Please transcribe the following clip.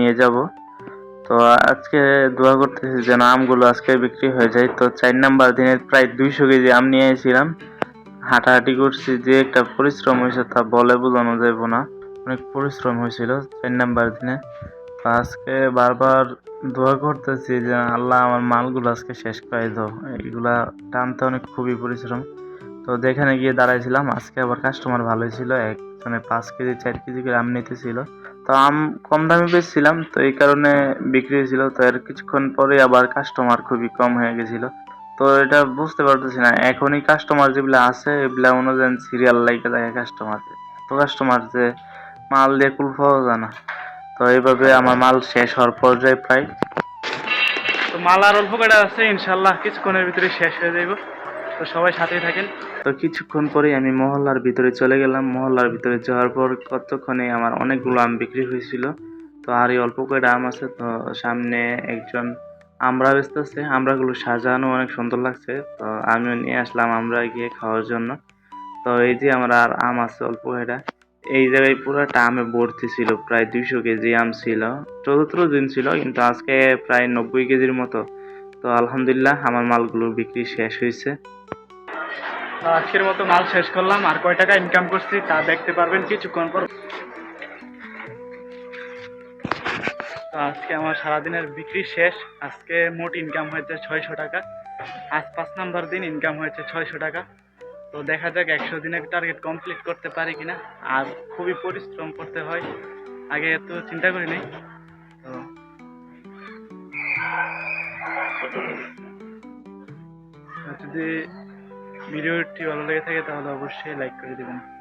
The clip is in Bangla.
নিয়ে যাব। তো আজকে দোয়া করতেছি যেন আমগুলো আজকে বিক্রি হয়ে যায়। তো চার নাম্বার দিনে প্রায় দুইশো কেজি আম নিয়ে এসেছিলাম হাঁটাহাঁটি করছি, যে একটা পরিশ্রম হয়েছে তা বলে বোঝানো যাবে না। অনেক পরিশ্রম হয়েছিল চার নাম্বার দিনে। তো আজকে বারবার দোয়া করতেছি যে আল্লাহ আমার মালগুলো আজকে শেষ করে দাও। এইগুলা টানতে অনেক খুবই পরিশ্রম। তো যেখানে গিয়ে দাঁড়াইছিলাম, আজকে আবার কাস্টমার ভালোই ছিল, একজনে পাঁচ কেজি, চার কেজি করে আম নিতেছিল। তো আম কম দামে বেচছিলাম, তো এই কারণে বিক্রি হয়েছিল। তো এর কিছুক্ষণ পরে আবার কাস্টমার খুবই কম হয়ে গেছিল। তো এটা বুঝতে পারতেছি না, এখনই কাস্টমার যেগুলো আছে, এগুলা অনুযায়ী সিরিয়াল লাইকে থাকে কাস্টমার তো কাস্টমার যে মাল দিয়ে কুল পাওয়া যায় না। তো এইভাবে আমার মাল শেষ হওয়ার পর্যায়ে প্রায় তো মাল আর অল্প কটা আছে ইনশাল্লাহ কিছুক্ষণের ভিতরে শেষ হয়ে যাইব। তো সবাই সাথেই থাকেন। তো কিছুক্ষণ পরেই আমি মহল্লার ভিতরে চলে গেলাম। মহল্লার ভিতরে যাওয়ার পর কতক্ষণে আমার অনেকগুলো আম বিক্রি হয়েছিল। তো আর এই অল্প কয়টা আম আছে। তো সামনে একজন আমরা বেচতেছে আমরাগুলো সাজানো অনেক সুন্দর লাগছে। তো আমিও নিয়ে আসলাম আমরা গিয়ে খাওয়ার জন্য। তো এই যে আমার আর আম আছে অল্প কয়টা। এই জায়গায় পুরোটা আমে ভর্তি ছিল। প্রায় দুইশো কেজি আম ছিল। চতুর্থ দিন ছিল, কিন্তু আজকে প্রায় নব্বই কেজির মতো তো আলহামদুলিল্লাহ, আমার মালগুলো বিক্রি শেষ হয়েছে। আজকের মতো মাল শেষ করলাম। আর কয় টাকা ইনকাম করছি তা দেখতে পারবেন কিছুক্ষণ পর। আজকে আমার সারাদিনের বিক্রি শেষ। আজকে মোট ইনকাম হয়েছে ছয়শো টাকা। আজ পাঁচ নাম্বার দিন ইনকাম হয়েছে ছয়শো টাকা। তো দেখা যাক একশো দিনের টার্গেট কমপ্লিট করতে পারি কিনা। আর খুবই পরিশ্রম করতে হয়। আগে এত চিন্তা করি নাই তো যদি ভিডিওটি ভালো লেগে থাকে তাহলে অবশ্যই লাইক করে দেবেন।